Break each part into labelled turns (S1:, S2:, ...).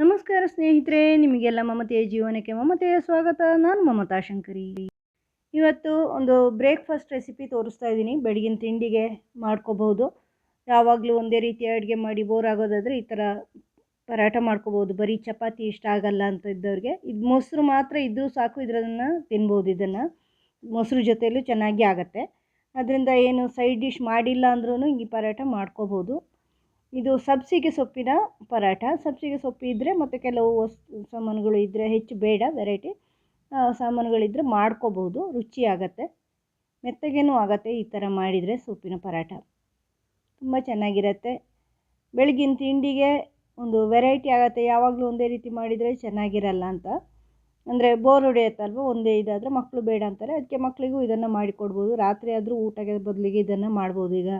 S1: ನಮಸ್ಕಾರ ಸ್ನೇಹಿತರೆ, ನಿಮಗೆಲ್ಲ ಮಮತೆಯ ಜೀವನಕ್ಕೆ ಮಮತೆಯ ಸ್ವಾಗತ. ನಾನು ಮಮತಾ ಶಂಕರಿ. ಇವತ್ತು ಒಂದು ಬ್ರೇಕ್ಫಾಸ್ಟ್ ರೆಸಿಪಿ ತೋರಿಸ್ತಾ ಇದ್ದೀನಿ. ಬೆಳಗಿನ ತಿಂಡಿಗೆ ಮಾಡ್ಕೋಬಹುದು ಯಾವಾಗಲೂ ಒಂದೇ ರೀತಿಯ ಅಡುಗೆ ಮಾಡಿ ಬೋರ್ ಆಗೋದಾದರೆ ಈ ಥರ ಪರಾಟ ಮಾಡ್ಕೋಬೋದು. ಬರೀ ಚಪಾತಿ ಇಷ್ಟ ಆಗಲ್ಲ ಅಂತ ಇದ್ದವ್ರಿಗೆ. ಇದು ಮೊಸರು ಮಾತ್ರ ಇದ್ದರೂ ಸಾಕು, ಇದ್ರದನ್ನು ತಿನ್ಬೋದು ಇದನ್ನು. ಮೊಸರು ಜೊತೆಯಲ್ಲೂ ಚೆನ್ನಾಗಿ ಆಗುತ್ತೆ. ಅದರಿಂದ ಏನು ಸೈಡ್ ಡಿಶ್ ಮಾಡಿಲ್ಲ ಅಂದ್ರೂ ಈ ಪರಾಟ ಮಾಡ್ಕೋಬೋದು. ಇದು ಸಬ್ಸಿಗೆ ಸೊಪ್ಪಿನ ಪರಾಟ ಸಬ್ಸಿಗೆ ಸೊಪ್ಪು ಇದ್ದರೆ ಮತ್ತು ಕೆಲವು ವಸ್ತು ಸಾಮಾನುಗಳು ಇದ್ದರೆ ಹೆಚ್ಚು ಬೇಡ ವೆರೈಟಿ ಸಾಮಾನುಗಳಿದ್ದರೆ ಮಾಡ್ಕೋಬೋದು, ರುಚಿ ಆಗತ್ತೆ. ಮೆತ್ತಗೇನೂ ಆಗತ್ತೆ ಈ ಥರ ಮಾಡಿದರೆ ಸೊಪ್ಪಿನ ಪರಾಠ. ತುಂಬ ಚೆನ್ನಾಗಿರತ್ತೆ. ಬೆಳಗಿನ ತಿಂಡಿಗೆ ಒಂದು ವೆರೈಟಿ ಆಗುತ್ತೆ. ಯಾವಾಗಲೂ ಒಂದೇ ರೀತಿ ಮಾಡಿದರೆ ಚೆನ್ನಾಗಿರಲ್ಲ ಅಂತ. ಅಂದರೆ ಬೋರ್ ಹೊಡೆಯತ್ತಲ್ವ? ಒಂದೇ ಇದಾದರೆ ಮಕ್ಕಳು ಬೇಡ ಅಂತಾರೆ. ಅದಕ್ಕೆ ಮಕ್ಕಳಿಗೂ ಇದನ್ನು ಮಾಡಿಕೊಡ್ಬೋದು. ರಾತ್ರಿ ಆದರೂ ಊಟಕ್ಕೆ ಬದಲಿಗೆ ಇದನ್ನು ಮಾಡ್ಬೋದು ಈಗ.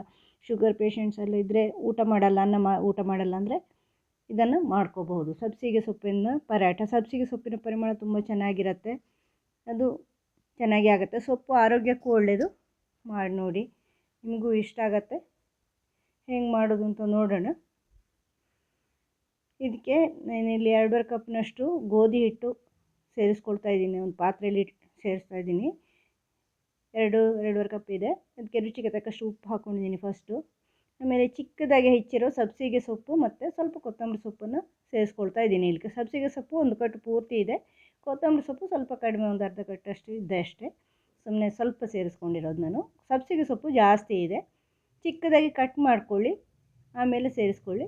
S1: ಶುಗರ್ ಪೇಷಂಟ್ಸ್ ಎಲ್ಲ ಇದ್ದರೆ ಊಟ ಮಾಡಲ್ಲ, ಅನ್ನ ಮಾ, ಊಟ ಮಾಡಲ್ಲ ಅಂದರೆ ಇದನ್ನು ಮಾಡ್ಕೋಬಹುದು. ಸಬ್ಸಿಗೆ ಸೊಪ್ಪಿನ ಪರಾಟ ಸಬ್ಸಿಗೆ ಸೊಪ್ಪಿನ ಪರಿಮಳ ತುಂಬ ಚೆನ್ನಾಗಿರುತ್ತೆ. ಅದು ಚೆನ್ನಾಗಿ ಆಗುತ್ತೆ. ಸೊಪ್ಪು ಆರೋಗ್ಯಕ್ಕೂ ಒಳ್ಳೆಯದು ಮಾಡಿ ನೋಡಿ. ನಿಮಗೂ ಇಷ್ಟ ಆಗತ್ತೆ. ಹೆಂಗೆ ಮಾಡೋದು ಅಂತ ನೋಡೋಣ. ಇದಕ್ಕೆ ನಾನಿಲ್ಲಿ ಎರಡೂವರೆ ಕಪ್ನಷ್ಟು ಗೋಧಿ ಹಿಟ್ಟು ಸೇರಿಸ್ಕೊಳ್ತಾ ಇದ್ದೀನಿ. ಒಂದು ಪಾತ್ರೆಯಲ್ಲಿ ಸೇರಿಸ್ತಾ ಇದ್ದೀನಿ. ಎರಡು, ಎರಡೂವರೆ ಕಪ್ ಇದೆ. ಅದಕ್ಕೆ ರುಚಿಗೆ ತಕ್ಕಷ್ಟು ಉಪ್ಪು ಹಾಕ್ಕೊಂಡಿದ್ದೀನಿ ಫಸ್ಟು ಆಮೇಲೆ ಚಿಕ್ಕದಾಗಿ ಹೆಚ್ಚಿರೋ ಸಬ್ಸಿಗೆ ಸೊಪ್ಪು ಮತ್ತು ಸ್ವಲ್ಪ ಕೊತ್ತಂಬರಿ ಸೊಪ್ಪನ್ನು ಸೇರಿಸ್ಕೊಳ್ತಾ ಇದ್ದೀನಿ ಇಲ್ಲಿ ಸಬ್ಸಿಗೆ ಸೊಪ್ಪು ಒಂದು ಕಟ್ಟು ಪೂರ್ತಿ ಇದೆ. ಕೊತ್ತಂಬರಿ ಸೊಪ್ಪು ಸ್ವಲ್ಪ ಕಡಿಮೆ ಒಂದು ಅರ್ಧ ಕಟ್ಟಷ್ಟು ಇದೆ ಅಷ್ಟೇ. ಸುಮ್ಮನೆ ಸ್ವಲ್ಪ ಸೇರಿಸ್ಕೊಂಡಿರೋದು ನಾನು. ಸಬ್ಸಿಗೆ ಸೊಪ್ಪು ಜಾಸ್ತಿ ಇದೆ. ಚಿಕ್ಕದಾಗಿ ಕಟ್ ಮಾಡ್ಕೊಳ್ಳಿ. ಆಮೇಲೆ ಸೇರಿಸ್ಕೊಳ್ಳಿ.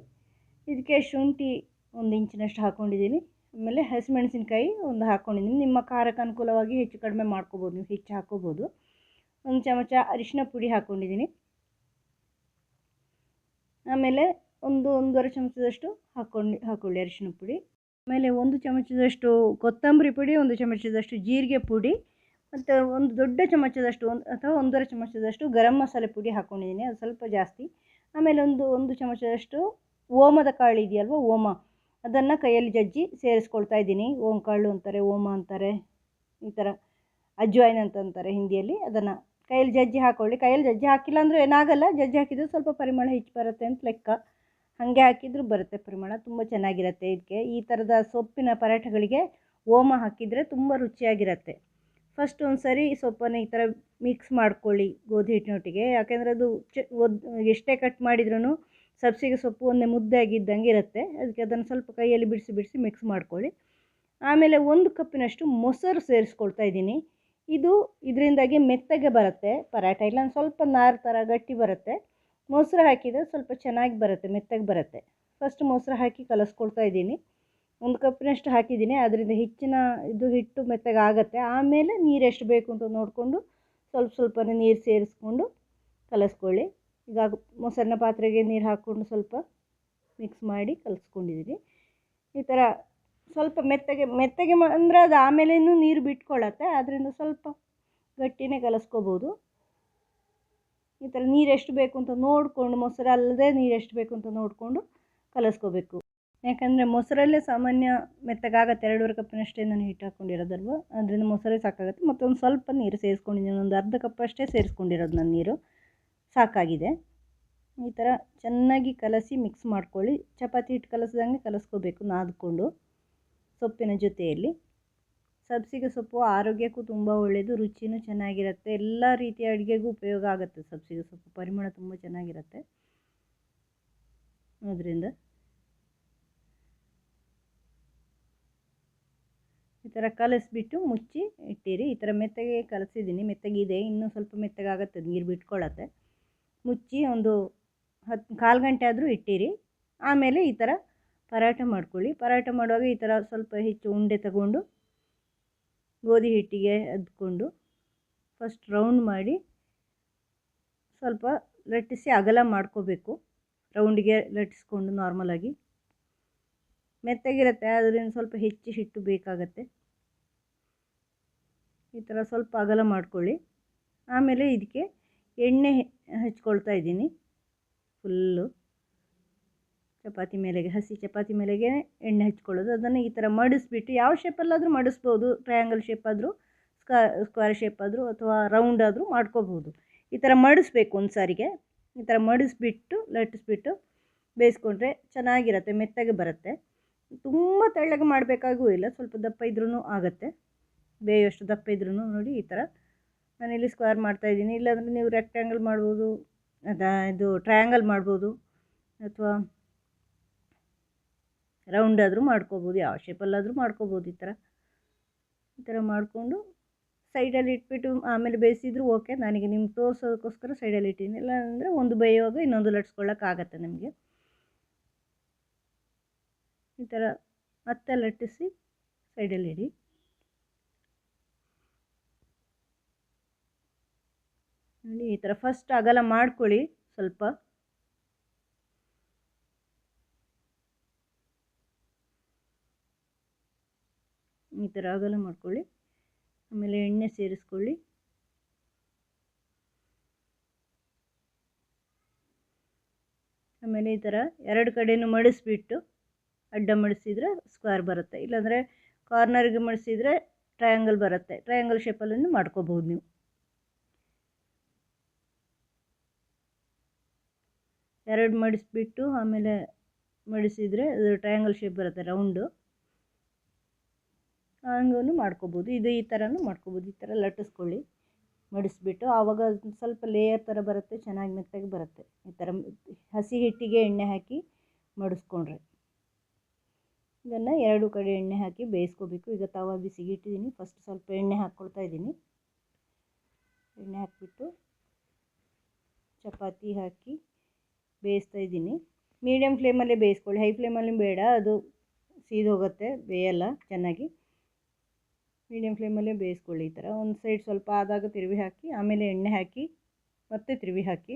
S1: ಇದಕ್ಕೆ ಶುಂಠಿ ಒಂದು ಇಂಚಿನಷ್ಟು ಹಾಕ್ಕೊಂಡಿದ್ದೀನಿ ಆಮೇಲೆ ಹಸಿಮೆಣಸಿನ್ಕಾಯಿ ಒಂದು ಹಾಕ್ಕೊಂಡಿದ್ದೀನಿ ನಿಮ್ಮ ಖಾರಕ್ಕೆ ಅನುಕೂಲವಾಗಿ ಹೆಚ್ಚು ಕಡಿಮೆ ಮಾಡ್ಕೋಬೋದು. ನೀವು ಹೆಚ್ಚು ಹಾಕ್ಕೋಬೋದು ಒಂದು ಚಮಚ ಅರಿಶಿನ ಪುಡಿ ಹಾಕ್ಕೊಂಡಿದ್ದೀನಿ ಆಮೇಲೆ ಒಂದು ಒಂದೂವರೆ ಚಮಚದಷ್ಟು ಹಾಕ್ಕೊಂಡು ಹಾಕ್ಕೊಳ್ಳಿ ಅರಿಶಿನ ಪುಡಿ. ಆಮೇಲೆ ಒಂದು ಚಮಚದಷ್ಟು ಕೊತ್ತಂಬರಿ ಪುಡಿ, ಒಂದು ಚಮಚದಷ್ಟು ಜೀರಿಗೆ ಪುಡಿ ಮತ್ತು ಒಂದು ದೊಡ್ಡ ಚಮಚದಷ್ಟು ಒಂದು ಅಥವಾ ಒಂದೂವರೆ ಚಮಚದಷ್ಟು ಗರಂ ಮಸಾಲೆ ಪುಡಿ ಹಾಕ್ಕೊಂಡಿದ್ದೀನಿ ಅದು ಸ್ವಲ್ಪ ಜಾಸ್ತಿ. ಆಮೇಲೆ ಒಂದು ಒಂದು ಚಮಚದಷ್ಟು ಓಮದ ಕಾಳು ಇದೆಯಲ್ವ, ಓಮ, ಅದನ್ನು ಕೈಯಲ್ಲಿ ಜಜ್ಜಿ ಸೇರಿಸ್ಕೊಳ್ತಾ ಇದ್ದೀನಿ. ಓಂ ಕಾಳು ಅಂತಾರೆ, ಓಮ ಅಂತಾರೆ, ಈ ಥರ ಅಜ್ವಾಯಿನ್ ಅಂತ ಅಂತಾರೆ ಹಿಂದಿಯಲ್ಲಿ, ಅದನ್ನು ಕೈಯಲ್ಲಿ ಜಜ್ಜಿ ಹಾಕೊಳ್ಳಿ. ಕೈಯಲ್ಲಿ ಜಜ್ಜಿ ಹಾಕಿಲ್ಲ ಅಂದರೂ ಏನಾಗಲ್ಲ. ಜಜ್ಜಿ ಹಾಕಿದ್ರೆ ಸ್ವಲ್ಪ ಪರಿಮಳ ಹೆಚ್ಚು ಬರುತ್ತೆ ಅಂತ ಲೆಕ್ಕ. ಹಾಗೆ ಹಾಕಿದರೂ ಬರುತ್ತೆ ಪರಿಮಳ. ತುಂಬ ಚೆನ್ನಾಗಿರುತ್ತೆ ಇದಕ್ಕೆ ಈ ಥರದ ಸೊಪ್ಪಿನ ಪರಾಠಗಳಿಗೆ ಓಮ ಹಾಕಿದರೆ ತುಂಬ ರುಚಿಯಾಗಿರುತ್ತೆ. ಫಸ್ಟ್ ಒಂದು ಸರಿ ಸೊಪ್ಪನ್ನು ಈ ಥರ ಮಿಕ್ಸ್ ಮಾಡ್ಕೊಳ್ಳಿ ಗೋಧಿ ಹಿಟ್ಟಿನೊಟ್ಟಿಗೆ. ಯಾಕೆಂದರೆ ಅದು ಚ ಎಷ್ಟೇ ಕಟ್ ಮಾಡಿದ್ರೂ ಸಬ್ಸಿಗೆ ಸೊಪ್ಪು ಒಂದೇ ಮುದ್ದೆ ಆಗಿದ್ದಂಗೆ ಇರುತ್ತೆ. ಅದಕ್ಕೆ ಅದನ್ನು ಸ್ವಲ್ಪ ಕೈಯಲ್ಲಿ ಬಿಡಿಸಿ ಬಿಡಿಸಿ ಮಿಕ್ಸ್ ಮಾಡ್ಕೊಳ್ಳಿ. ಆಮೇಲೆ ಒಂದು ಕಪ್ಪಿನಷ್ಟು ಮೊಸರು ಸೇರಿಸ್ಕೊಳ್ತಾ ಇದ್ದೀನಿ. ಇದು ಇದರಿಂದಾಗಿ ಮೆತ್ತಗೆ ಬರುತ್ತೆ. ಪರಾಟ ಇಲ್ಲ ಸ್ವಲ್ಪ ನಾರು ಥರ ಗಟ್ಟಿ ಬರುತ್ತೆ. ಮೊಸರು ಹಾಕಿದರೆ ಸ್ವಲ್ಪ ಚೆನ್ನಾಗಿ ಬರುತ್ತೆ, ಮೆತ್ತಗೆ ಬರುತ್ತೆ. ಫಸ್ಟ್ ಮೊಸರು ಹಾಕಿ ಕಲಸ್ಕೊಳ್ತಾ ಇದ್ದೀನಿ. ಒಂದು ಕಪ್ಪಿನಷ್ಟು ಹಾಕಿದ್ದೀನಿ. ಅದರಿಂದ ಹೆಚ್ಚಿನ ಇದು ಹಿಟ್ಟು ಮೆತ್ತಗೆ ಆಗುತ್ತೆ. ಆಮೇಲೆ ನೀರು ಎಷ್ಟು ಬೇಕು ಅಂತ ನೋಡಿಕೊಂಡು ಸ್ವಲ್ಪ ಸ್ವಲ್ಪನೇ ನೀರು ಸೇರಿಸ್ಕೊಂಡು ಕಲಸ್ಕೊಳ್ಳಿ. ಈಗ ಮೊಸರನ್ನ ಪಾತ್ರೆಗೆ ನೀರು ಹಾಕ್ಕೊಂಡು ಸ್ವಲ್ಪ ಮಿಕ್ಸ್ ಮಾಡಿ ಕಲಿಸ್ಕೊಂಡಿದ್ದೀನಿ. ಈ ಥರ ಸ್ವಲ್ಪ ಮೆತ್ತಗೆ ಮೆತ್ತಗೆ ಅಂದರೆ ಅದು ಆಮೇಲೇನು ನೀರು ಬಿಟ್ಕೊಳ್ಳುತ್ತೆ ಅದರಿಂದ ಸ್ವಲ್ಪ ಗಟ್ಟಿನೇ ಕಲಸ್ಕೋಬೋದು. ಈ ಥರ ನೀರು ಎಷ್ಟು ಬೇಕು ಅಂತ ನೋಡಿಕೊಂಡು, ಮೊಸರಲ್ಲದೆ ನೀರು ಎಷ್ಟು ಬೇಕು ಅಂತ ನೋಡಿಕೊಂಡು ಕಲಸ್ಕೋಬೇಕು. ಯಾಕಂದರೆ ಮೊಸರಲ್ಲೇ ಸಾಮಾನ್ಯ ಮೆತ್ತಗಾಗತ್ತೆ, ಎರಡೂವರೆ ಕಪ್ಪಿನಷ್ಟೇ ನಾನು ಹಿಟ್ಟು ಹಾಕ್ಕೊಂಡಿರೋದಲ್ವ ಅದರಿಂದ ಮೊಸರೇ ಸಾಕಾಗುತ್ತೆ. ಮತ್ತೊಂದು ಸ್ವಲ್ಪ ನೀರು ಸೇರಿಸ್ಕೊಂಡಿದ್ದೀನಿ ಒಂದು ಅರ್ಧ ಕಪ್ ಅಷ್ಟೇ ಸೇರಿಸ್ಕೊಂಡಿರೋದು ನಾನು ನೀರು. ಸಾಕಾಗಿದೆ. ಈ ಥರ ಚೆನ್ನಾಗಿ ಕಲಸಿ ಮಿಕ್ಸ್ ಮಾಡ್ಕೊಳ್ಳಿ. ಚಪಾತಿ ಹಿಟ್ಟು ಕಲಸ್ದಂಗೆ ಕಲಸ್ಕೋಬೇಕು ನಾದ್ಕೊಂಡು. ಸೊಪ್ಪಿನ ಜೊತೆಯಲ್ಲಿ. ಸಬ್ಸಿಗೆ ಸೊಪ್ಪು ಆರೋಗ್ಯಕ್ಕೂ ತುಂಬ ಒಳ್ಳೆಯದು ರುಚಿನೂ ಚೆನ್ನಾಗಿರುತ್ತೆ. ಎಲ್ಲ ರೀತಿಯ ಅಡುಗೆಗೂ ಉಪಯೋಗ ಆಗುತ್ತೆ ಸಬ್ಸಿಗೆ ಸೊಪ್ಪು. ಪರಿಮಳ ತುಂಬ ಚೆನ್ನಾಗಿರುತ್ತೆ. ಅದರಿಂದ ಈ ಥರ ಕಲಸಿಬಿಟ್ಟು ಮುಚ್ಚಿ ಇಟ್ಟಿರಿ. ಈ ಥರ ಮೆತ್ತಗೆ ಕಲಸಿದ್ದೀನಿ. ಮೆತ್ತಗಿದೆ ಇನ್ನೂ ಸ್ವಲ್ಪ ಮೆತ್ತಗಾಗತ್ತೆ ನೀರು ಬಿಟ್ಕೊಳ್ಳತ್ತೆ. ಮುಚ್ಚಿ ಒಂದು ಹತ್ತು ಕಾಲು ಗಂಟೆ ಆದರೂ ಇಟ್ಟಿರಿ. ಆಮೇಲೆ ಈ ಥರ ಪರಾಟ ಮಾಡ್ಕೊಳ್ಳಿ. ಪರಾಟ ಮಾಡುವಾಗ ಈ ಥರ ಸ್ವಲ್ಪ ಹೆಚ್ಚು ಉಂಡೆ ತಗೊಂಡು, ಗೋಧಿ ಹಿಟ್ಟಿಗೆ ಅದ್ಕೊಂಡು ಫಸ್ಟ್ ರೌಂಡ್ ಮಾಡಿ ಸ್ವಲ್ಪ ಲಟ್ಟಿಸಿ ಅಗಲ ಮಾಡ್ಕೋಬೇಕು. ರೌಂಡಿಗೆ ಲಟ್ಟಿಸ್ಕೊಂಡು ನಾರ್ಮಲಾಗಿ ಮೆತ್ತಗಿರುತ್ತೆ ಅದರಿಂದ ಸ್ವಲ್ಪ ಹೆಚ್ಚು ಹಿಟ್ಟು ಬೇಕಾಗತ್ತೆ. ಈ ಥರ ಸ್ವಲ್ಪ ಅಗಲ ಮಾಡ್ಕೊಳ್ಳಿ. ಆಮೇಲೆ ಇದಕ್ಕೆ ಎಣ್ಣೆ ಹಚ್ಕೊಳ್ತಾ ಇದ್ದೀನಿ. ಫುಲ್ಲು ಚಪಾತಿ ಮೇಲೆಗೆ, ಹಸಿ ಚಪಾತಿ ಮೇಲೆಗೆ ಎಣ್ಣೆ ಹಚ್ಕೊಳ್ಳೋದು. ಅದನ್ನು ಈ ಥರ ಮಡಿಸ್ಬಿಟ್ಟು ಯಾವ ಶೇಪಲ್ಲಾದರೂ ಮಡಿಸ್ಬೋದು. ಟ್ರಯಾಂಗಲ್ ಶೇಪ್ ಆದರೂ ಸ್ಕ್ವಾ ಸ್ಕ್ವೇರ್ ಶೇಪ್ ಆದರೂ ಅಥವಾ ರೌಂಡ್ ಆದರೂ ಮಾಡ್ಕೋಬೋದು. ಈ ಥರ ಮಡಿಸ್ಬೇಕು ಒಂದು ಸಾರಿಗೆ. ಈ ಥರ ಮಡಿಸ್ಬಿಟ್ಟು, ಲಟ್ಟಿಸ್ಬಿಟ್ಟು ಬೇಯಿಸ್ಕೊಂಡ್ರೆ ಚೆನ್ನಾಗಿರುತ್ತೆ, ಮೆತ್ತಗೆ ಬರುತ್ತೆ. ತುಂಬ ತೆಳ್ಳಗೆ ಮಾಡಬೇಕಾಗೂ ಇಲ್ಲ, ಸ್ವಲ್ಪ ದಪ್ಪ ಇದ್ರೂ ಆಗುತ್ತೆ. ಬೇಯೋಷ್ಟು ದಪ್ಪ ಇದ್ರೂ ನೋಡಿ ಈ ಥರ ನಾನಿಲ್ಲಿ ಸ್ಕ್ವೇರ್ ಮಾಡ್ತಾಯಿದ್ದೀನಿ ಇಲ್ಲಾಂದರೆ ನೀವು ರೆಕ್ಟ್ಯಾಂಗಲ್ ಮಾಡ್ಬೋದು, ಅದ ಇದು ಟ್ರಯಾಂಗಲ್ ಮಾಡ್ಬೋದು, ಅಥವಾ ರೌಂಡ್ ಆದರೂ ಮಾಡ್ಕೋಬೋದು, ಯಾವ ಶೇಪಲ್ಲಾದರೂ ಮಾಡ್ಕೋಬೋದು ಈ ಥರ ಈ ಥರ ಮಾಡಿಕೊಂಡು ಸೈಡಲ್ಲಿ ಇಟ್ಬಿಟ್ಟು ಆಮೇಲೆ ಬೇಯಿಸಿದ್ರು ಓಕೆ ನನಗೆ ನಿಮ್ಗೆ ತೋರಿಸೋದಕ್ಕೋಸ್ಕರ ಸೈಡಲ್ಲಿ ಇಟ್ಟಿದ್ದೀನಿ ಇಲ್ಲ ಅಂದರೆ ಒಂದು ಬೇಯುವಾಗ ಇನ್ನೊಂದು ಲಟ್ಸ್ಕೊಳ್ಳೋಕ್ಕಾಗತ್ತೆ ನಿಮಗೆ. ಈ ಥರ ಮತ್ತೆ ಲಟ್ಟಿಸಿ ಸೈಡಲ್ಲಿ ಇಡಿ. ನೋಡಿ ಈ ಥರ ಫಸ್ಟ್ ಅಗಲ ಮಾಡ್ಕೊಳ್ಳಿ ಸ್ವಲ್ಪ. ಈ ಥರ ಅಗಲ ಮಾಡ್ಕೊಳ್ಳಿ. ಆಮೇಲೆ ಎಣ್ಣೆ ಸೇರಿಸ್ಕೊಳ್ಳಿ. ಆಮೇಲೆ ಈ ಥರ ಎರಡು ಕಡೆಯೂ ಮಡಿಸ್ಬಿಟ್ಟು ಅಡ್ಡ ಮಡಿಸಿದರೆ ಸ್ಕ್ವೇರ್ ಬರುತ್ತೆ. ಇಲ್ಲಾಂದರೆ ಕಾರ್ನರ್ಗೆ ಮಡಿಸಿದರೆ ಟ್ರಯಾಂಗಲ್ ಬರುತ್ತೆ. ಟ್ರಯಾಂಗಲ್ ಶೇಪಲ್ಲೂ ಮಾಡ್ಕೋಬೋದು ನೀವು. ಎರಡು ಮಡಿಸ್ಬಿಟ್ಟು ಆಮೇಲೆ ಮಡಿಸಿದರೆ ಅದು ಟ್ರಯಾಂಗಲ್ ಶೇಪ್ ಬರುತ್ತೆ ರೌಂಡು ಹಂಗೂ ಮಾಡ್ಕೊಬೋದು. ಇದು ಈ ಥರನೂ ಮಾಡ್ಕೊಬೋದು. ಈ ಥರ ಲಟ್ಟಿಸ್ಕೊಳ್ಳಿ. ಮಡಿಸ್ಬಿಟ್ಟು ಆವಾಗ ಸ್ವಲ್ಪ ಲೇಯರ್ ಥರ ಬರುತ್ತೆ, ಚೆನ್ನಾಗಿ ಮೆತ್ತಗೆ ಬರುತ್ತೆ. ಈ ಥರ ಹಸಿ ಹಿಟ್ಟಿಗೆ ಎಣ್ಣೆ ಹಾಕಿ ಮಡಿಸ್ಕೊಂಡ್ರೆ. ಇದನ್ನು ಎರಡು ಕಡೆ ಎಣ್ಣೆ ಹಾಕಿ ಬೇಯಿಸ್ಕೋಬೇಕು. ಈಗ ತವ ಬಿಸಿಗೆ ಇಟ್ಟಿದ್ದೀನಿ ಫಸ್ಟ್ ಸ್ವಲ್ಪ ಎಣ್ಣೆ ಹಾಕ್ಕೊಳ್ತಾ ಇದ್ದೀನಿ ಎಣ್ಣೆ ಹಾಕಿಬಿಟ್ಟು ಚಪಾತಿ ಹಾಕಿ ಬೇಯಿಸ್ತಾ ಇದ್ದೀನಿ ಮೀಡಿಯಮ್ ಫ್ಲೇಮಲ್ಲೇ ಬೇಯಿಸ್ಕೊಳ್ಳಿ. ಹೈ ಫ್ಲೇಮಲ್ಲಿ ಬೇಡ. ಅದು ಸೀದೋಗುತ್ತೆ, ಬೇಯಲ್ಲ, ಚೆನ್ನಾಗಿ. ಮೀಡಿಯಮ್ ಫ್ಲೇಮಲ್ಲೇ ಬೇಯಿಸ್ಕೊಳ್ಳಿ ಈ ಥರ. ಒಂದು ಸೈಡ್ ಸ್ವಲ್ಪ ಆದಾಗ ತಿರುವಿ ಹಾಕಿ, ಆಮೇಲೆ ಎಣ್ಣೆ ಹಾಕಿ, ಮತ್ತೆ ತಿರುವಿ ಹಾಕಿ.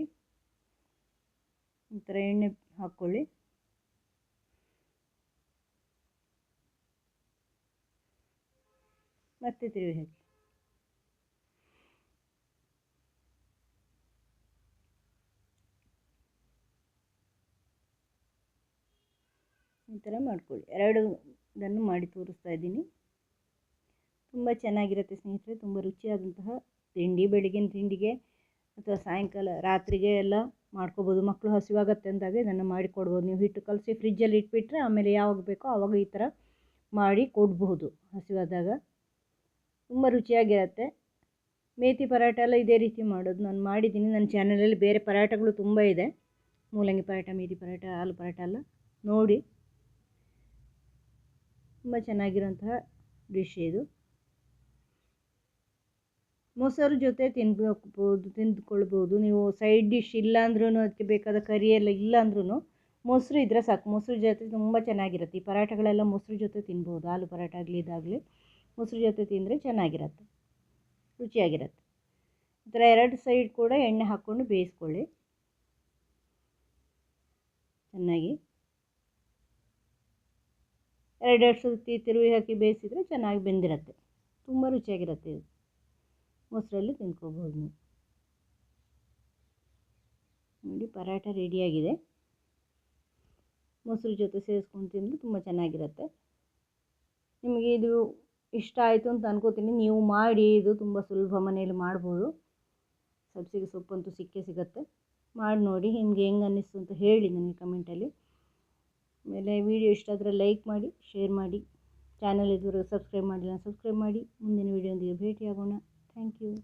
S1: ಈ ಥರ ಎಣ್ಣೆ ಹಾಕ್ಕೊಳ್ಳಿ. ಮತ್ತೆ ತಿರುವಿ ಹಾಕಿ. ಈ ಥರ ಮಾಡ್ಕೊಳ್ಳಿ. ಎರಡು ಇದನ್ನು ಮಾಡಿ ತೋರಿಸ್ತಾ ಇದ್ದೀನಿ. ತುಂಬ ಚೆನ್ನಾಗಿರುತ್ತೆ ಸ್ನೇಹಿತರೆ, ತುಂಬ ರುಚಿಯಾದಂತಹ ತಿಂಡಿ, ಬೆಳಗಿನ ತಿಂಡಿಗೆ ಅಥವಾ ಸಾಯಂಕಾಲ ರಾತ್ರಿಗೆ ಎಲ್ಲ ಮಾಡ್ಕೋಬೋದು. ಮಕ್ಕಳು ಹಸಿವಾಗತ್ತೆ ಅಂದಾಗ ಇದನ್ನು ಮಾಡಿಕೊಡ್ಬೋದು ನೀವು ಹಿಟ್ಟು ಕಲಸಿ ಫ್ರಿಜ್ಜಲ್ಲಿ ಇಟ್ಬಿಟ್ರೆ ಆಮೇಲೆ ಯಾವಾಗ ಬೇಕೋ ಆವಾಗ ಈ ಥರ ಮಾಡಿ ಕೊಡಬಹುದು ಹಸಿವಾದಾಗ. ತುಂಬ ರುಚಿಯಾಗಿರುತ್ತೆ. ಮೇತಿ ಪರಾಟ ಎಲ್ಲ ಇದೇ ರೀತಿ ಮಾಡೋದು. ನಾನು ಮಾಡಿದ್ದೀನಿ. ನನ್ನ ಚಾನಲಲ್ಲಿ ಬೇರೆ ಪರಾಟಗಳು ತುಂಬ ಇದೆ. ಮೂಲಂಗಿ ಪರಾಟ ಮೇಥಿ ಪರಾಟ ಆಲೂ ಪರಾಟ ಎಲ್ಲ ನೋಡಿ. ತುಂಬ ಚೆನ್ನಾಗಿರೋಂತಹ ಡಿಶ್ ಇದು. ಮೊಸರು ಜೊತೆ ತಿನ್ಬೋದು ತಿಂದ್ಕೊಳ್ಬೋದು. ನೀವು ಸೈಡ್ ಡಿಶ್ ಇಲ್ಲ ಅಂದ್ರೂ ಅದಕ್ಕೆ ಬೇಕಾದ ಕರಿ ಎಲ್ಲ ಇಲ್ಲ ಅಂದ್ರೂ ಮೊಸರು ಇದ್ದರೆ ಸಾಕು. ಮೊಸರು ಜೊತೆ ತುಂಬ ಚೆನ್ನಾಗಿರುತ್ತೆ. ಈ ಪರಾಟಗಳೆಲ್ಲ ಮೊಸರು ಜೊತೆ ತಿನ್ಬೋದು. ಆಲೂ ಪರಾಟ ಆಗಲಿ, ಇದಾಗಲಿ ಮೊಸರು ಜೊತೆ ತಿಂದರೆ ಚೆನ್ನಾಗಿರುತ್ತೆ. ರುಚಿಯಾಗಿರುತ್ತೆ. ಈ ಥರ ಎರಡು ಸೈಡ್ ಕೂಡ ಎಣ್ಣೆ ಹಾಕ್ಕೊಂಡು ಬೇಯಿಸ್ಕೊಳ್ಳಿ. ಚೆನ್ನಾಗಿ. ಎರಡೆರಡು ಸುತ್ತಿ ತಿರುವಿ ಹಾಕಿ ಬೇಯಿಸಿದರೆ ಚೆನ್ನಾಗಿ ಬೆಂದಿರುತ್ತೆ. ತುಂಬ ರುಚಿಯಾಗಿರುತ್ತೆ ಇದು. ಮೊಸರಲ್ಲಿ ತಿನ್ಕೋಬೋದು ನೀವು. ನೋಡಿ ಪರಾಟ ರೆಡಿಯಾಗಿದೆ. ಮೊಸರು ಜೊತೆ ಸೇರಿಸ್ಕೊಂಡು ತಿಂದರೆ ತುಂಬ ಚೆನ್ನಾಗಿರುತ್ತೆ. ನಿಮಗೆ ಇದು ಇಷ್ಟ ಆಯಿತು ಅಂತ ಅನ್ಕೋತೀನಿ. ನೀವು ಮಾಡಿ, ಇದು ತುಂಬ ಸುಲಭ ಮನೆಯಲ್ಲಿ ಮಾಡ್ಬೋದು. ಸಬ್ಸಿಗೆ ಸೊಪ್ಪಂತೂ ಸಿಕ್ಕೇ ಸಿಗುತ್ತೆ. ಮಾಡಿ ನೋಡಿ, ನಿಮಗೆ ಹೆಂಗೆ ಅನ್ನಿಸ್ತು ಅಂತ ಹೇಳಿ ನನಗೆ ಕಮೆಂಟಲ್ಲಿ ಆಮೇಲೆ ವಿಡಿಯೋ ಇಷ್ಟ ಆದರೆ ಲೈಕ್ ಮಾಡಿ ಶೇರ್ ಮಾಡಿ. ಚಾನಲ್ ಇದುವರೆಗೂ ಸಬ್ಸ್ಕ್ರೈಬ್ ಮಾಡಿಲ್ಲ ಸಬ್ಸ್ಕ್ರೈಬ್ ಮಾಡಿ. ಮುಂದಿನ ವಿಡಿಯೋದೊಂದಿಗೆ ಭೇಟಿಯಾಗೋಣ. Thank you.